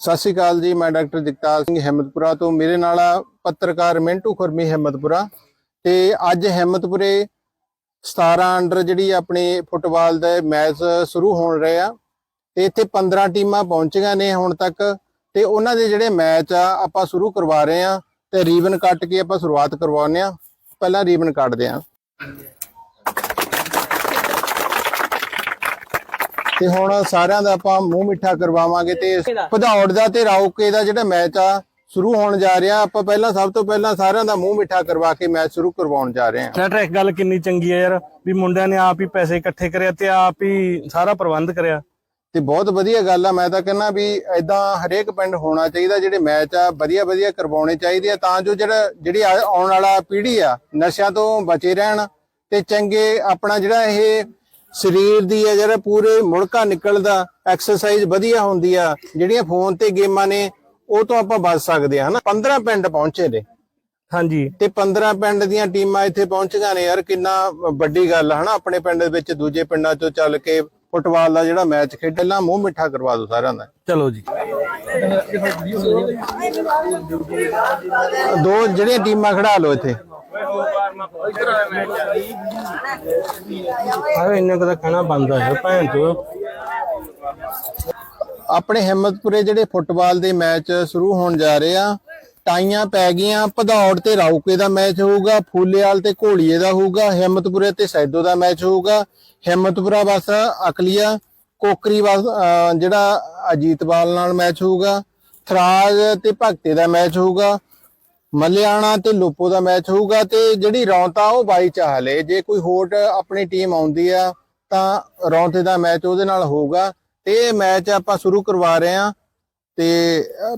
ਸਤਿ ਸ਼੍ਰੀ ਅਕਾਲ ਜੀ, ਮੈਂ ਡਾਕਟਰ ਜਗਤਾਰ ਸਿੰਘ ਹਿੰਮਤਪੁਰਾ ਤੋਂ। ਮੇਰੇ ਨਾਲ ਆ ਪੱਤਰਕਾਰ ਮਿੰਟੂ ਖੁਰਮੀ ਹਿੰਮਤਪੁਰਾ। ਤੇ ਅੱਜ ਹਿੰਮਤਪੁਰੇ 17 ਅੰਡਰ ਜਿਹੜੀ ਆਪਣੀ ਫੁੱਟਬਾਲ ਦੇ ਮੈਚ ਸ਼ੁਰੂ ਹੋਣ ਰਹੇ ਆ। ਤੇ ਇੱਥੇ 15 ਟੀਮਾਂ ਪਹੁੰਚੀਆਂ ਨੇ ਹੁਣ ਤੱਕ। ਤੇ ਉਹਨਾਂ ਦੇ ਜਿਹੜੇ ਮੈਚ ਆ, ਆਪਾਂ ਸ਼ੁਰੂ ਕਰਵਾ ਰਹੇ ਆ। ਤੇ ਰੀਬਨ ਕੱਟ ਕੇ ਆਪਾਂ ਸ਼ੁਰੂਆਤ ਕਰਵਾਉਂਦੇ ਆ। ਪਹਿਲਾਂ ਰੀਬਨ ਕੱਟਦੇ ਆ। ਤੇ ਹੁਣ ਸਾਰਿਆਂ ਦਾ ਆਪਾਂ ਮੂੰਹ ਮਿੱਠਾ ਕਰਵਾਵਾਂਗੇ ਤੇ ਭਦੌੜ ਦਾ ਤੇ ਰਾਉਕੇ ਦਾ ਜਿਹੜਾ ਮੈਚ ਆ ਸ਼ੁਰੂ ਹੋਣ ਜਾ ਰਿਹਾ। ਆਪਾਂ ਪਹਿਲਾਂ ਸਭ ਤੋਂ ਪਹਿਲਾਂ ਸਾਰਿਆਂ ਦਾ ਮੂੰਹ ਮਿੱਠਾ ਕਰਵਾ ਕੇ ਮੈਚ ਸ਼ੁਰੂ ਕਰਵਾਉਣ ਜਾ ਰਹੇ ਹਾਂ। ਇੱਕ ਗੱਲ ਕਿੰਨੀ ਚੰਗੀ ਹੈ ਯਾਰ ਵੀ ਮੁੰਡਿਆਂ ਨੇ ਆਪ ਹੀ ਪੈਸੇ ਇਕੱਠੇ ਕਰਿਆ ਤੇ ਆਪ ਹੀ ਸਾਰਾ ਪ੍ਰਬੰਧ ਕਰਿਆ। ਤੇ ਬਹੁਤ ਵਧੀਆ ਗੱਲ ਆ ਮੈਂ ਤਾਂ ਕਹਿੰਦਾ ਵੀ ਐਦਾਂ ਹਰੇਕ ਪਿੰਡ ਹੋਣਾ ਚਾਹੀਦਾ ਜਿਹੜੇ ਮੈਚ ਆ ਵਧੀਆ ਵਧੀਆ ਕਰਵਾਉਣੇ ਚਾਹੀਦੇ ਆ ਤਾਂ ਜੋ ਜਿਹੜਾ ਜਿਹੜੀ ਆਉਣ ਵਾਲਾ ਪੀੜ੍ਹੀ ਆ ਨਸ਼ਿਆਂ ਤੋਂ ਬਚੇ ਰਹਿਣ ਤੇ ਚੰਗੇ ਆਪਣਾ ਜਿਹੜਾ ਇਹ ਸਰੀਰ ਦੀ ਹੈ ਜਿਹੜਾ ਪੂਰੇ ਮੁੜਕਾ ਨਿਕਲਦਾ ਐਕਸਰਸਾਈਜ਼ ਵਧੀਆ ਹੁੰਦੀ ਆ ਜਿਹੜੀਆਂ ਫੋਨ ਤੇ ਗੇਮਾਂ ਨੇ ਉਹ ਤੋਂ ਆਪਾਂ ਬਚ ਸਕਦੇ ਆ ਹਨਾ। 15 ਪਿੰਡ ਪਹੁੰਚੇ ਨੇ। ਹਾਂਜੀ। ਤੇ 15 ਪਿੰਡ ਦੀਆਂ ਟੀਮਾਂ ਇੱਥੇ ਪਹੁੰਚੀਆਂ ਨੇ ਯਾਰ ਕਿੰਨਾ ਵੱਡੀ ਗੱਲ ਹਨਾ ਆਪਣੇ ਪਿੰਡ ਦੇ ਵਿੱਚ ਦੂਜੇ ਪਿੰਡਾਂ ਚੋਂ ਚੱਲ ਕੇ ਫੁੱਟਬਾਲ ਦਾ ਜਿਹੜਾ ਮੈਚ ਖੇਡਣਾ ਮੂੰਹ ਮਿੱਠਾ ਕਰਵਾ ਦਿਓ ਸਾਰਿਆਂ ਦਾ। ਚਲੋ ਜੀ। ਦੋ ਜਿਹੜੀਆਂ ਟੀਮਾਂ ਖੜਾ ਲਓ ਇੱਥੇ। ਆਏ ਇੰਨੇ ਕਦਾ ਕਹਿਣਾ ਬੰਦਾ ਹੈ ਭੈਣ ਚੋ ਆਪਣੇ ਹਿੰਮਤਪੁਰੇ ਜਿਹੜੇ ਫੁੱਟਬਾਲ ਦੇ ਮੈਚ ਸ਼ੁਰੂ ਹੋਣ ਜਾ ਰਹੇ ਆ, ਟਾਈਆਂ ਪੈ ਗਈਆਂ, ਭਦੌੜ ਤੇ ਰਾਉਕੇ ਦਾ ਮੈਚ ਹੋਊਗਾ, ਫੂਲੇਵਾਲ ਤੇ ਘੋਲੀਏ ਦਾ ਹੋਊਗਾ, ਹਿੰਮਤਪੁਰੇ ਤੇ ਸੈਦੋ ਦਾ ਮੈਚ ਹੋਊਗਾ, ਹਿੰਮਤਪੁਰਾ ਬਸ ਅਕਲੀਆ ਕੋਕਰੀ ਬਸ ਜਿਹੜਾ ਅਜੀਤਵਾਲ ਨਾਲ ਮੈਚ ਹੋਊਗਾ, ਥਰਾਜ ਤੇ ਭਗਤੇ ਦਾ ਮੈਚ ਹੋਊਗਾ ਮਲਿਆਣਾ ਤੇ ਲੋਪੋ ਦਾ ਮੈਚ ਹੋਊਗਾ ਤੇ ਜਿਹੜੀ ਰੌਂਤਾ ਉਹ ਬਾਈ ਚਾਹਲੇ ਜੇ ਕੋਈ ਹੋਰ ਆਪਣੀ ਟੀਮ ਆਉਂਦੀ ਆ ਤਾਂ ਰੌਂਤੇ ਦਾ ਮੈਚ ਉਹਦੇ ਨਾਲ ਹੋਊਗਾ। ਤੇ ਇਹ ਮੈਚ ਆਪਾਂ ਸ਼ੁਰੂ ਕਰਵਾ ਰਹੇ ਆ ਤੇ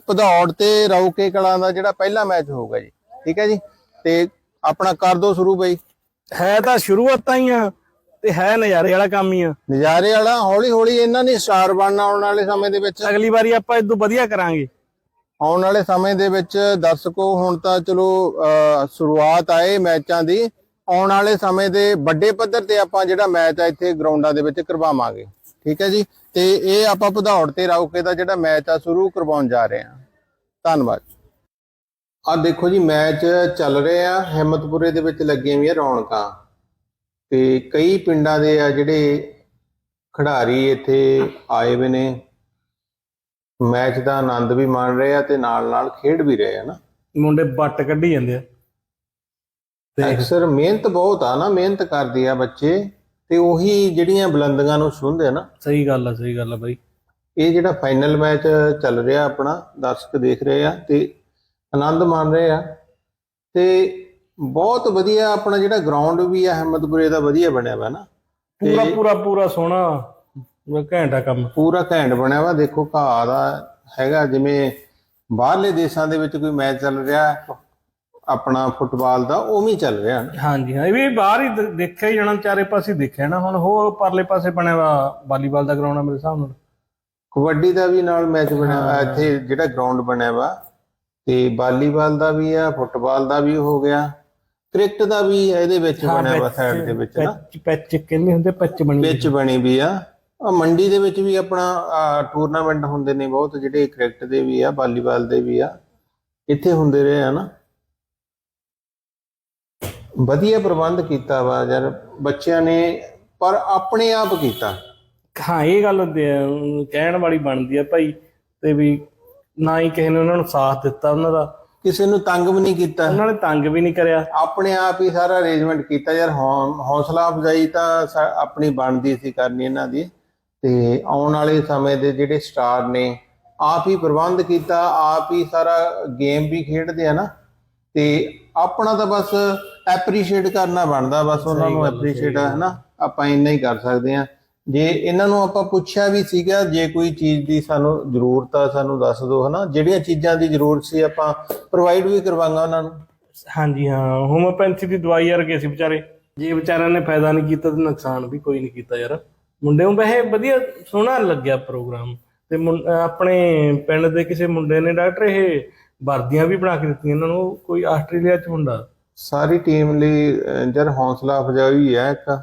ਭਦੌੜ ਤੇ ਰੌਕੇ ਕਲਾਂ ਦਾ ਜਿਹੜਾ ਪਹਿਲਾ ਮੈਚ ਹੋਊਗਾ ਜੀ। ਠੀਕ ਹੈ ਜੀ? ਤੇ ਆਪਣਾ ਕਰ ਦੋ ਸ਼ੁਰੂ ਬਈ। ਹੈ ਤਾਂ ਸ਼ੁਰੂਆਤਾਂ ਹੀ ਆ ਤੇ ਹੈ ਨਜ਼ਾਰੇ ਵਾਲਾ ਕੰਮ ਹੀ ਆ। ਨਜ਼ਾਰੇ ਵਾਲਾ ਹੌਲੀ ਹੌਲੀ ਇਹਨਾਂ ਨੇ ਸਟਾਰ ਬਣਨਾ ਆਉਣ ਵਾਲੇ ਸਮੇਂ ਦੇ ਵਿੱਚ। ਅਗਲੀ ਵਾਰੀ ਆਪਾਂ ਇਦੋਂ ਵਧੀਆ ਕਰਾਂਗੇ। ਆਉਣ ਵਾਲੇ ਸਮੇਂ ਦੇ ਵਿੱਚ ਦਰਸ਼ਕੋ, ਹੁਣ ਤਾਂ ਚਲੋ ਸ਼ੁਰੂਆਤ ਆਏ ਮੈਚਾਂ ਦੀ। ਆਉਣ ਵਾਲੇ ਸਮੇਂ ਦੇ ਵੱਡੇ ਪੱਧਰ ਤੇ ਆਪਾਂ ਜਿਹੜਾ ਮੈਚ ਆ, ਇੱਥੇ ਗਰਾਊਂਡਾਂ ਦੇ ਵਿੱਚ ਕਰਵਾਵਾਂਗੇ। ਠੀਕ ਹੈ ਜੀ? ਤੇ ਇਹ ਆਪਾਂ ਭਦੌੜ ਤੇ ਰੌਕੇ ਦਾ ਜਿਹੜਾ ਮੈਚ ਆ, ਸ਼ੁਰੂ ਕਰਵਾਉਣ ਜਾ ਰਹੇ ਹਾਂ। ਧੰਨਵਾਦ। ਆ ਦੇਖੋ ਜੀ, ਮੈਚ ਚੱਲ ਰਹੇ ਆ। ਹਿੰਮਤਪੁਰੇ ਦੇ ਵਿੱਚ ਲੱਗੀਆਂ ਹੋਈਆਂ ਰੌਣਕਾਂ। ਤੇ ਕਈ ਪਿੰਡਾਂ ਦੇ ਆ ਜਿਹੜੇ ਖਿਡਾਰੀ ਇੱਥੇ ਆਏ ਹੋਏ ਨੇ। ਮੈਚ ਦਾ ਆਨੰਦ ਵੀ ਮਾਣ ਰਹੇ ਆ ਤੇ ਨਾਲ ਨਾਲ ਖੇਡ ਵੀ ਰਹੇ ਆ ਨਾ। ਮੁੰਡੇ ਬੱਟ ਕੱਢੀ ਜਾਂਦੇ ਆ। ਤੇ ਅਕਸਰ ਮਿਹਨਤ ਬਹੁਤ ਆ ਨਾ ਮਿਹਨਤ ਕਰਦੇ ਆ ਬੱਚੇ ਤੇ ਉਹੀ ਜਿਹੜੀਆਂ ਬੁਲੰਦੀਆਂ ਨੂੰ ਛੂੰਹਦੇ ਆ ਨਾ। ਸਹੀ ਗੱਲ ਆ ਸਹੀ ਗੱਲ ਆ ਬਾਈ। ਇਹ ਜਿਹੜਾ ਫਾਈਨਲ ਮੈਚ ਚੱਲ ਰਿਹਾ ਆਪਣਾ ਦਰਸ਼ਕ ਦੇਖ ਰਹੇ ਆ ਤੇ ਆਨੰਦ ਮਾਣ ਰਹੇ ਆ। ਤੇ ਬਹੁਤ ਵਧੀਆ ਆਪਣਾ ਜਿਹੜਾ ਗਰਾਊਂਡ ਵੀ ਆ ਹਿੰਮਤਪੁਰੇ ਦਾ ਵਧੀਆ ਬਣਿਆ ਵਾ ਨਾ। ਪੂਰਾ ਪੂਰਾ ਪੂਰਾ ਸੋਹਣਾ। ਪੂਰਾ ਘੈਂਟਾ ਕੰਮ। ਪੂਰਾ ਘੈਂਟ ਬਣਿਆ ਵਾ। ਦੇਖੋ ਘਾਹ ਦਾ ਹੈਗਾ ਜਿਵੇਂ ਬਾਹਰਲੇ ਦੇਸ਼ਾਂ ਦੇ ਵਿੱਚ ਕੋਈ ਮੈਚ ਚੱਲ ਰਿਹਾ ਆਪਣਾ ਫੁੱਟਬਾਲ ਦਾ ਉਵੇਂ ਚੱਲ ਰਿਹਾ। ਹਾਂਜੀ ਹਾਂ ਇਹ ਵੀ ਬਾਹਰ ਹੀ ਦ- ਦੇਖਿਆ ਹੀ ਜਾਣਾ ਚਾਰੇ ਪਾਸੇ ਦੇਖਿਆ ਨਾ। ਹੁਣ ਹੋਰ ਪਰਲੇ ਪਾਸੇ ਬਣਿਆ ਵਾ ਵਾਲੀਬਾਲ ਦਾ ਗਰਾਊਂਡ ਆ ਮੇਰੇ ਹਿਸਾਬ ਨਾਲ। ਕਬੱਡੀ ਦਾ ਵੀ ਨਾਲ ਮੈਚ ਬਣਿਆ ਵਾ, ਇੱਥੇ ਜਿਹੜਾ ਗਰਾਊਂਡ ਬਣਿਆ ਵਾ ਤੇ ਵਾਲੀਬਾਲ ਦਾ ਵੀ ਆ ਫੁੱਟਬਾਲ ਦਾ ਵੀ ਹੋ ਗਿਆ। ਕ੍ਰਿਕਟ ਦਾ ਵੀ ਇਹਦੇ ਵਿੱਚ ਬਣਿਆ ਵਾ ਸਾਈਡ ਦੇ ਵਿੱਚ ਨਾ। ਪੈਚ ਪੈਚ ਕਹਿੰਦੇ ਹੁੰਦੇ? ਪੈਚ ਬਣੀ ਵਿੱਚ ਬਣੀ ਵੀ ਆ। ਆ ਮੰਡੀ ਦੇ ਵਿੱਚ ਵੀ ਆਪਣਾ ਟੂਰਨਾਮੈਂਟ ਹੁੰਦੇ ਨੇ ਬਹੁਤ ਜਿਹੜੇ ਕ੍ਰਿਕਟ ਦੇ ਵੀ ਆ ਵਾਲੀਬਾਲ ਦੇ ਵੀ ਆ ਇੱਥੇ ਹੁੰਦੇ ਰਹੇ ਆ ਨਾ। ਵਧੀਆ ਪ੍ਰਬੰਧ ਕੀਤਾ ਵਾ ਯਾਰ ਬੱਚਿਆਂ ਨੇ ਪਰ ਆਪਣੇ ਆਪ ਕੀਤਾ। ਹਾਂ ਇਹ ਗੱਲ ਕਹਿਣ ਵਾਲੀ ਬਣਦੀ ਆ ਭਾਈ ਤੇ ਵੀ ਨਾ ਹੀ ਕਿਸੇ ਨੇ ਉਹਨਾਂ ਨੂੰ ਸਾਥ ਦਿੱਤਾ ਉਹਨਾਂ ਦਾ ਕਿਸੇ ਨੂੰ ਤੰਗ ਵੀ ਨਹੀਂ ਕੀਤਾ। ਉਹਨਾਂ ਨੇ ਤੰਗ ਵੀ ਨਹੀਂ ਕਰਿਆ। ਆਪਣੇ ਆਪ ਹੀ ਸਾਰਾ ਅਰੇਂਜਮੈਂਟ ਕੀਤਾ ਯਾਰ ਹੌਸਲਾ ਅਫਜ਼ਾਈ ਤਾਂ ਆਪਣੀ ਬਣਦੀ ਸੀ ਕਰਨੀ ਇਹਨਾਂ ਦੀ। ਤੇ ਆਉਣ ਵਾਲੇ ਸਮੇਂ ਦੇ ਜਿਹੜੇ ਸਟਾਰ ਨੇ ਆਪ ਹੀ ਪ੍ਰਬੰਧ ਕੀਤਾ ਆਪ ਹੀ ਸਾਰਾ ਗੇਮ ਵੀ ਖੇਡਦੇ ਆ ਨਾ ਤੇ ਆਪਣਾ ਤਾਂ ਬਸ ਐਪਰੀਸ਼ੀਏਟ ਕਰਨਾ ਬਣਦਾ ਬਸ ਉਹਨਾਂ ਨੂੰ ਐਪਰੀਸ਼ੀਏਟ ਹੈ ਨਾ ਆਪਾਂ ਇੰਨਾ ਹੀ ਕਰ ਸਕਦੇ ਆ। ਜੇ ਇਹਨਾਂ ਨੂੰ ਆਪਾਂ ਪੁੱਛਿਆ ਵੀ ਸੀਗਾ ਜੇ ਕੋਈ ਚੀਜ਼ ਦੀ ਸਾਨੂੰ ਜ਼ਰੂਰਤ ਆ ਸਾਨੂੰ ਦੱਸ ਦਿਓ ਹਨਾ? ਜਿਹੜੀਆਂ ਚੀਜ਼ਾਂ ਦੀ ਜ਼ਰੂਰਤ ਸੀ ਆਪਾਂ ਪ੍ਰੋਵਾਈਡ ਵੀ ਕਰਵਾਂਗਾ ਉਹਨਾਂ ਨੂੰ। ਹਾਂਜੀ ਹਾਂ। ਹੋਮੋਪੈਥੀ ਦੀ ਦਵਾਈ ਵਰਗੇ ਸੀ ਵਿਚਾਰੇ ਜੇ ਵਿਚਾਰਿਆਂ ਨੇ ਫਾਇਦਾ ਨਹੀਂ ਕੀਤਾ ਤੇ ਨੁਕਸਾਨ ਵੀ ਕੋਈ ਨਹੀਂ ਕੀਤਾ ਯਾਰ। ਮੁੰਡੇ ਨੂੰ ਵੈਸੇ ਵਧੀਆ ਸੋਹਣਾ ਲੱਗਿਆ ਪ੍ਰੋਗਰਾਮ ਤੇ ਆਪਣੇ ਪਿੰਡ ਦੇ ਕਿਸੇ ਮੁੰਡੇ ਨੇ ਡਾਕਟਰ ਇਹ ਵਰਦੀਆਂ ਵੀ ਬਣਾ ਕੇ ਦਿੱਤੀਆਂ ਇਹਨਾਂ ਨੂੰ ਕੋਈ ਆਸਟ੍ਰੇਲੀਆ ਚ ਮੁੰਡਾ ਸਾਰੀ ਟੀਮ ਲਈ ਜਰ ਹੌਸਲਾ ਅਫਜ਼ਾਈ ਹੈ ਇੱਕ।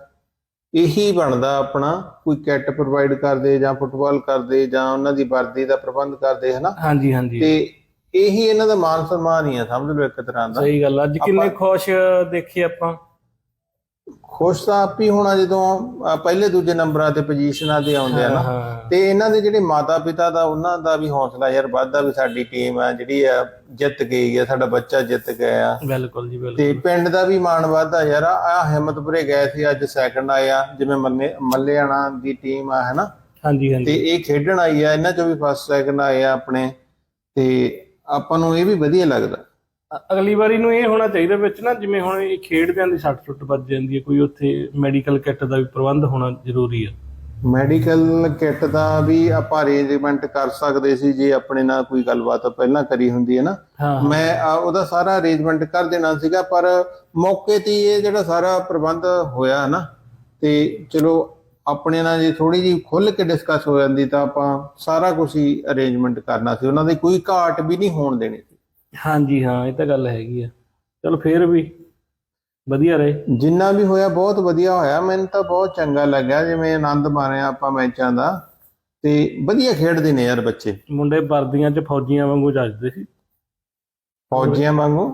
ਇਹੀ ਬਣਦਾ ਆਪਣਾ ਕੋਈ ਕਿੱਟ ਪ੍ਰੋਵਾਈਡ ਕਰਦੇ ਜਾਂ ਫੁੱਟਬਾਲ ਕਰਦੇ ਜਾਂ ਉਹਨਾਂ ਦੀ ਵਰਦੀ ਦਾ ਪ੍ਰਬੰਧ ਕਰਦੇ ਹਨਾ? ਹਾਂਜੀ ਹਾਂਜੀ। ਤੇ ਇਹੀ ਇਹਨਾਂ ਦਾ ਮਾਨ ਸਨਮਾਨ ਹੀ ਆ ਸਮਝ ਲਓ ਇੱਕ ਤਰ੍ਹਾਂ ਦਾ। ਸਹੀ ਗੱਲ। ਅੱਜ ਕਿੰਨੇ ਖੁਸ਼ ਦੇਖੇ ਆਪਾਂ। ਖੁਸ਼ ਤਾਂ ਆਪ ਹੀ ਹੋਣਾ ਜਦੋਂ ਅਹ, ਪਹਿਲੇ ਦੂਜੇ ਨੰਬਰਾਂ ਤੇ ਪੋਜੀਸ਼ਨਾਂ ਤੇ ਆਉਂਦੇ ਆ ਨਾ। ਹਾਂ ਤੇ ਇਹਨਾਂ ਦੇ ਜਿਹੜੇ ਮਾਤਾ ਪਿਤਾ ਦਾ ਉਹਨਾਂ ਦਾ ਵੀ ਹੌਸਲਾ ਯਾਰ ਵੱਧਦਾ ਵੀ ਸਾਡੀ ਟੀਮ ਆ ਜਿਹੜੀ ਆ ਜਿੱਤ ਗਈ ਆ ਸਾਡਾ ਬੱਚਾ ਜਿੱਤ ਗਿਆ ਆ। ਬਿਲਕੁਲ ਜੀ ਬਿਲਕੁਲ। ਤੇ ਪਿੰਡ ਦਾ ਵੀ ਮਾਣ ਵੱਧਦਾ ਯਾਰ। ਆ ਹਿੰਮਤਪੁਰੇ ਗਏ ਸੀ ਅੱਜ ਸੈਕੰਡ ਆਇਆ ਜਿਵੇਂ ਮੱਲੇ ਮੱਲਿਆਣਾ ਦੀ ਟੀਮ ਆ ਹੈਨਾ? ਹਾਂਜੀ ਹਾਂਜੀ। ਤੇ ਇਹ ਖੇਡਣ ਆਈ ਆ ਇਹਨਾਂ ਚੋਂ ਵੀ ਫਸਟ ਸੈਕੰਡ ਆਏ ਆ ਆਪਣੇ। ਤੇ ਆਪਾਂ ਨੂੰ ਇਹ ਵੀ ਵਧੀਆ ਲੱਗਦਾ। ਅਗਲੀ ਵਾਰੀ ਨੂੰ ਇਹ ਹੋਣਾ ਚਾਹੀਦਾ ਵਿੱਚ ਨਾ ਜਿਵੇਂ ਹੁਣ ਇਹ ਖੇਡਦਿਆਂ ਦੀ ਸੱਟ ਸੁੱਟ ਵੱਜ ਜਾਂਦੀ ਹੈ ਕੋਈ ਉੱਥੇ ਮੈਡੀਕਲ ਕਿੱਟ ਦਾ ਵੀ ਪ੍ਰਬੰਧ ਹੋਣਾ ਜ਼ਰੂਰੀ ਆ। ਮੈਡੀਕਲ ਕਿੱਟ ਦਾ ਵੀ ਆਪਾਂ ਅਰੇਂਜਮੈਂਟ ਕਰ ਸਕਦੇ ਸੀ ਜੇ ਆਪਣੇ ਨਾਲ ਕੋਈ ਗੱਲਬਾਤ ਪਹਿਲਾਂ ਕਰੀ ਹੁੰਦੀ ਹੈ ਨਾ। ਹਾਂ ਮੈਂ ਉਹਦਾ ਸਾਰਾ ਅਰੇਂਜਮੈਂਟ ਕਰ ਦੇਣਾ ਸੀਗਾ ਪਰ ਮੌਕੇ ਤੇ ਹੀ ਇਹ ਜਿਹੜਾ ਸਾਰਾ ਪ੍ਰਬੰਧ ਹੋਇਆ ਨਾ ਤੇ ਚਲੋ ਆਪਣੇ ਨਾਲ ਜੇ ਥੋੜੀ ਜੀ ਖੁੱਲ ਕੇ ਡਿਸਕਸ ਹੋ ਜਾਂਦੀ ਤਾਂ ਆਪਾਂ ਸਾਰਾ ਕੁਝ ਹੀ ਅਰੇਂਜਮੈਂਟ ਕਰਨਾ ਸੀ। ਉਹਨਾਂ ਦੀ ਕੋਈ ਘਾਟ ਵੀ ਨਹੀਂ ਹੋਣ ਦੇਣੀ ਸੀ। ਹਾਂਜੀ ਹਾਂ ਇਹ ਤਾਂ ਗੱਲ ਹੈਗੀ ਆ। ਚਲੋ ਫੇਰ ਵੀ ਵਧੀਆ ਰਹੇ। ਜਿੰਨਾ ਵੀ ਹੋਇਆ ਬਹੁਤ ਵਧੀਆ ਹੋਇਆ। ਮੈਨੂੰ ਤਾਂ ਬਹੁਤ ਚੰਗਾ ਲੱਗਿਆ ਜਿਵੇਂ ਆਨੰਦ ਮਾਣਿਆ ਆਪਾਂ ਮੈਚਾਂ ਦਾ। ਤੇ ਵਧੀਆ ਖੇਡਦੇ ਨੇ ਯਾਰ ਬੱਚੇ। ਮੁੰਡੇ ਵਰਦੀਆਂ 'ਚ ਫੌਜੀਆਂ ਵਾਂਗੂ ਜੱਜਦੇ ਸੀ। ਫੌਜੀਆਂ ਵਾਂਗੂ?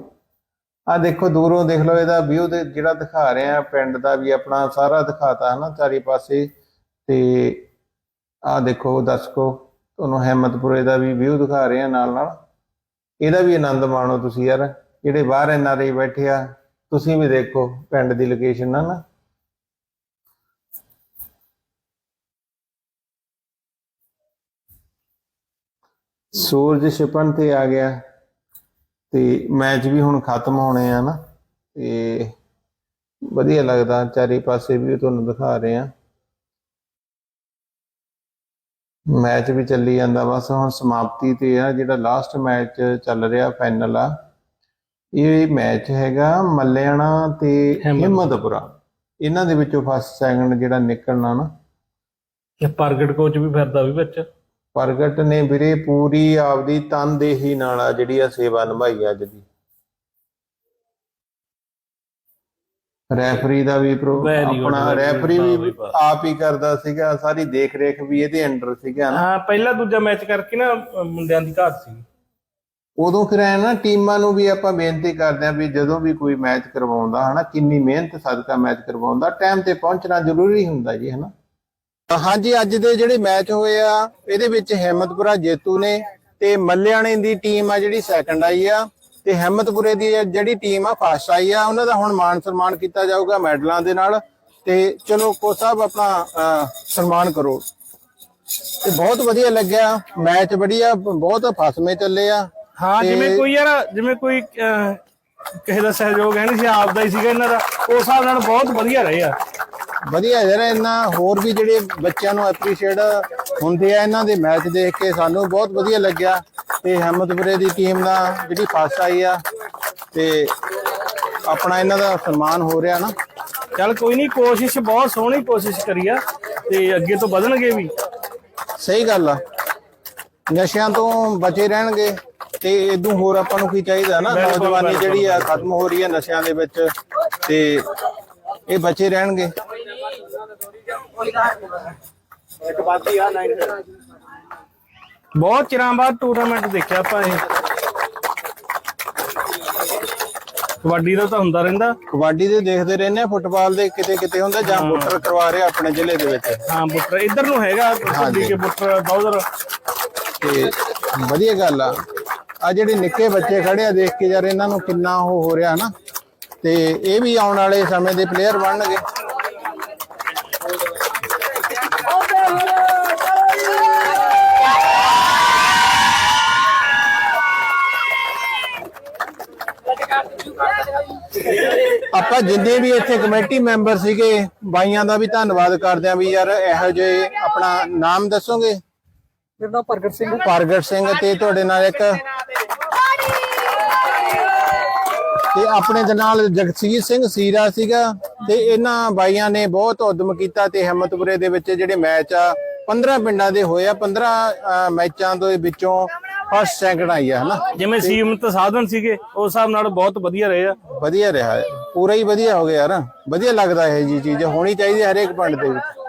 ਆ ਦੇਖੋ ਦੂਰੋਂ ਦੇਖ ਲਓ ਇਹਦਾ ਵਿਊ ਦੇ ਜਿਹੜਾ ਦਿਖਾ ਰਹੇ ਆ ਪਿੰਡ ਦਾ ਵੀ ਆਪਣਾ ਸਾਰਾ ਦਿਖਾਤਾ ਹੈ ਨਾ ਚਾਰੇ ਪਾਸੇ। ਤੇ ਆ ਦੇਖੋ ਦਰਸ਼ਕੋ ਤੁਹਾਨੂੰ ਹਿੰਮਤਪੁਰੇ ਦਾ ਵੀ ਵਿਊ ਦਿਖਾ ਰਹੇ ਆ ਨਾਲ ਨਾਲ ਇਹਦਾ ਵੀ ਆਨੰਦ ਮਾਣੋ ਤੁਸੀਂ ਯਾਰ, ਜਿਹੜੇ ਬਾਹਰ ਐਨਆਰਆਈ ਬੈਠੇ ਆ, ਤੁਸੀਂ ਵੀ ਦੇਖੋ ਪਿੰਡ ਦੀ ਲੋਕੇਸ਼ਨ ਆ ਨਾ। ਸੂਰਜ ਛਿਪਣ ਤੇ ਆ ਗਿਆ ਤੇ ਮੈਚ ਵੀ ਹੁਣ ਖਤਮ ਹੋਣੇ ਆ ਨਾ, ਤੇ ਵਧੀਆ ਲੱਗਦਾ, ਚਾਰੇ ਪਾਸੇ ਵੀ ਤੁਹਾਨੂੰ ਦਿਖਾ ਰਹੇ ਆ। ਮੈਚ ਵੀ ਚੱਲੀ ਜਾਂਦਾ। ਬਸ ਹੁਣ ਸਮਾਪਤੀ ਤੇ ਆ ਜਿਹੜਾ ਲਾਸਟ ਮੈਚ ਚੱਲ ਰਿਹਾ ਫਾਈਨਲ ਆ ਇਹ ਮੈਚ ਹੈਗਾ ਮੱਲਿਆਣਾ ਤੇ ਹਿੰਮਤ- ਹਿੰਮਤਪੁਰਾ। ਇਹਨਾਂ ਦੇ ਵਿੱਚੋਂ ਫਸਟ ਸੈਕੰਡ ਜਿਹੜਾ ਨਿਕਲਣਾ ਨਾ। ਇਹ ਪ੍ਰਗਟ ਕੋਚ ਵੀ ਫਿਰਦਾ ਵੀ ਵਿੱਚ। ਪ੍ਰਗਟ ਨੇ ਵੀਰੇ ਪੂਰੀ ਆਪਦੀ ਤਨਦੇਹੀ ਨਾਲ ਆ ਜਿਹੜੀ ਆ ਸੇਵਾ ਨਿਭਾਈ ਅੱਜ ਦੀ। ਰੈਫਰੀ ਦਾ ਵੀ ਪ੍ਰੋ ਆਪਣਾ ਰੈਫਰੀ ਵੀ। ਆਪ ਹੀ ਕਰਦਾ ਸੀਗਾ ਸਾਰੀ ਦੇਖ ਰੇਖ ਵੀ ਇਹਦੇ ਅੰਡਰ ਸੀਗਾ ਨਾ। ਹਾਂ ਪਹਿਲਾ ਦੂਜਾ ਮੈਚ ਕਰਕੇ ਨਾ ਮੁੰਡਿਆਂ ਦੀ ਘਾਟ ਸੀ। ਉਦੋਂ ਫਿਰ ਐ ਨਾ ਟੀਮਾਂ ਨੂੰ ਵੀ ਆਪਾਂ ਬੇਨਤੀ ਕਰਦੇ ਆਂ ਵੀ ਜਦੋਂ ਵੀ ਕੋਈ ਮੈਚ ਕਰਵਾਉਂਦਾ ਹਨਾ ਕਿੰਨੀ ਮਿਹਨਤ ਸਦਕਾ ਮੈਚ ਕਰਵਾਉਂਦਾ ਟਾਈਮ ਤੇ ਪਹੁੰਚਣਾ ਜ਼ਰੂਰੀ ਹੁੰਦਾ ਜੀ ਹਨਾ। ਹਾਂਜੀ ਅੱਜ ਦੇ ਜਿਹੜੇ ਮੈਚ ਹੋਏ ਆ ਇਹਦੇ ਵਿੱਚ ਹਿੰਮਤਪੁਰਾ ਜੇਤੂ ਨੇ ਤੇ ਮੱਲਿਆਣੇ ਦੀ ਟੀਮ ਆ ਜਿਹੜੀ ਸੈਕੰਡ ਆਈ ਆ। ਤੇ ਹਿੰਮਤਪੁਰੇ ਦੀ ਜਿਹੜੀ ਟੀਮ ਆ ਫਸਟ ਆਈ ਆ ਉਹਨਾਂ ਦਾ ਹੁਣ ਮਾਨ ਸਨਮਾਨ ਕੀਤਾ ਜਾਊਗਾ ਮੈਡਲਾਂ ਦੇ ਨਾਲ। ਤੇ ਚਲੋ ਕੋ ਸਾਹਿਬ ਆਪਣਾ ਸਨਮਾਨ ਕਰੋ। ਤੇ ਬਹੁਤ ਵਧੀਆ ਲੱਗਿਆ ਮੈਚ ਵਧੀਆ ਬਹੁਤ ਫਸਵੇਂ ਚੱਲੇ ਆ। ਹਾਂ ਜਿਵੇਂ ਕੋਈ ਯਾਰ ਜਿਵੇਂ ਕੋਈ ਕਿਸੇ ਦਾ ਸਹਿਯੋਗ ਹੈ ਨਹੀਂ ਸੀ ਆਪ ਦਾ ਹੀ ਸੀਗਾ ਇਹਨਾਂ ਦਾ ਉਸ ਹਿਸਾਬ ਨਾਲ ਬਹੁਤ ਵਧੀਆ ਰਹੇ ਆ। ਵਧੀਆ ਯਾਰ ਇਹਨਾਂ ਹੋਰ ਵੀ ਜਿਹੜੇ ਬੱਚਿਆਂ ਨੂੰ ਐਪਰੀਸ਼ੀਏਟ ਹੁੰਦੇ ਆ ਇਹਨਾਂ ਦੇ ਮੈਚ ਦੇਖ ਕੇ ਸਾਨੂੰ ਬਹੁਤ ਵਧੀਆ ਲੱਗਿਆ। ਤੇ ਹਿੰਮਤਪੁਰੇ ਦੀ ਟੀਮ ਦਾ ਜਿਹੜੀ ਫਸਟ ਆਈ ਆ ਤੇ ਆਪਣਾ ਇਹਨਾਂ ਦਾ ਸਨਮਾਨ ਹੋ ਰਿਹਾ ਨਾ। ਚੱਲ ਕੋਈ ਨਹੀਂ ਕੋਸ਼ਿਸ਼ ਬਹੁਤ ਸੋਹਣੀ ਕੋਸ਼ਿਸ਼ ਕਰੀ ਆ ਤੇ ਅੱਗੇ ਤੋਂ ਵਧਣਗੇ ਵੀ। ਸਹੀ ਗੱਲ ਆ। ਨਸ਼ਿਆਂ ਤੋਂ ਬਚੇ ਰਹਿਣਗੇ ਤੇ ਇਦੋਂ ਹੋਰ ਆਪਾਂ ਨੂੰ ਕੀ ਚਾਹੀਦਾ ਨਾ ਨੌਜਵਾਨੀ। ਜਿਹੜੀ ਆ ਖਤਮ ਹੋ ਰਹੀ ਹੈ ਨਸ਼ਿਆਂ ਦੇ ਵਿੱਚ ਤੇ ਇਹ ਬਚੇ ਰਹਿਣਗੇ। ਬਹੁਤ ਚਿਰਾਂ ਬਾਅਦ ਟੂਰਨਾਮੈਂਟ ਦੇਖਿਆ ਆਪਾਂ ਇਹ। ਕਬੱਡੀ ਦਾ ਤਾਂ ਹੁੰਦਾ ਰਹਿੰਦਾ। ਕਬੱਡੀ ਦੇ ਦੇਖਦੇ ਰਹਿੰਦੇ ਆ ਫੁੱਟਬਾਲ ਦੇ ਕਿਤੇ ਕਿਤੇ ਹੁੰਦਾ ਜਾਂ ਮੋਟਰ ਕਰਵਾ ਰਹੇ ਆਪਣੇ ਜ਼ਿਲ੍ਹੇ ਦੇ ਵਿੱਚ। ਹਾਂ ਬੁੱਟਰ ਇੱਧਰ ਨੂੰ ਹੈਗਾ ਕਬੱਡੀ ਕੇ ਬੁੱਟਰ ਬੌਦਰ ਤੇ ਵਧੀਆ ਗੱਲ ਆ। ਆ ਜਿਹੜੇ ਨਿੱਕੇ ਬੱਚੇ ਖੜੇ ਆ ਦੇਖ ਕੇ ਯਾਰ ਇਹਨਾਂ ਨੂੰ ਕਿੰਨਾ ਉਹ ਹੋ ਰਿਹਾ ਨਾ। ਤੇ ਇਹ ਵੀ ਆਉਣ ਵਾਲੇ ਸਮੇਂ ਦੇ ਪਲੇਅਰ ਬਣਨਗੇ ਆਪਾਂ ਜਿੰਨੇ ਵੀ ਇੱਥੇ ਕਮੇਟੀ ਮੈਂਬਰ ਸੀਗੇ ਬਾਈਆਂ ਦਾ ਵੀ ਧੰਨਵਾਦ ਕਰਦੇ ਆ ਵੀ ਯਾਰ ਇਹੋ ਜਿਹੇ ਆਪਣਾ ਨਾਮ ਦੱਸੋਗੇ? ਮੇਰਾ ਨਾਮ ਪ੍ਰਗਟ ਸਿੰਘ ਪ੍ਰਗਟ ਸਿੰਘ ਤੇ ਤੁਹਾਡੇ ਨਾਲ ਇੱਕ ਤੇ ਆਪਣੇ ਦੇ ਨਾਲ ਜਗਸੀਰ ਸਿੰਘ ਸੀਰਾ ਸੀਗਾ ਤੇ ਇਹਨਾਂ ਬਾਈਆਂ ਨੇ ਬਹੁਤ ਉਦਮ ਕੀਤਾ ਤੇ ਹਿੰਮਤਪੁਰੇ ਦੇ ਵਿੱਚ ਜਿਹੜੇ ਮੈਚ ਆ 15 ਪਿੰਡਾਂ ਦੇ ਹੋਏ ਆ 15 ਅਹ, ਮੈਚਾਂ ਦੇ ਵਿੱਚੋਂ ਫਸਟ ਸੈਕੰਡ ਆਈ ਆ ਹਨਾ? ਜਿਵੇਂ ਸੀਮਤ ਸਾਧਨ ਸੀਗੇ ਉਸ ਹਿਸਾਬ ਨਾਲ ਬਹੁਤ ਵਧੀਆ ਰਹੇ ਆ। ਵਧੀਆ ਰਿਹਾ ਹੈ। ਪੂਰਾ ਹੀ ਵਧੀਆ ਹੋ ਗਿਆ ਯਾਰ। ਵਧੀਆ ਲੱਗਦਾ ਇਹ ਜੀ ਚੀਜ਼। ਹੋਣੀ ਚਾਹੀਦੀ ਹੈ ਹਰੇਕ ਪਿੰਡ ਦੇ ਵਿੱਚ।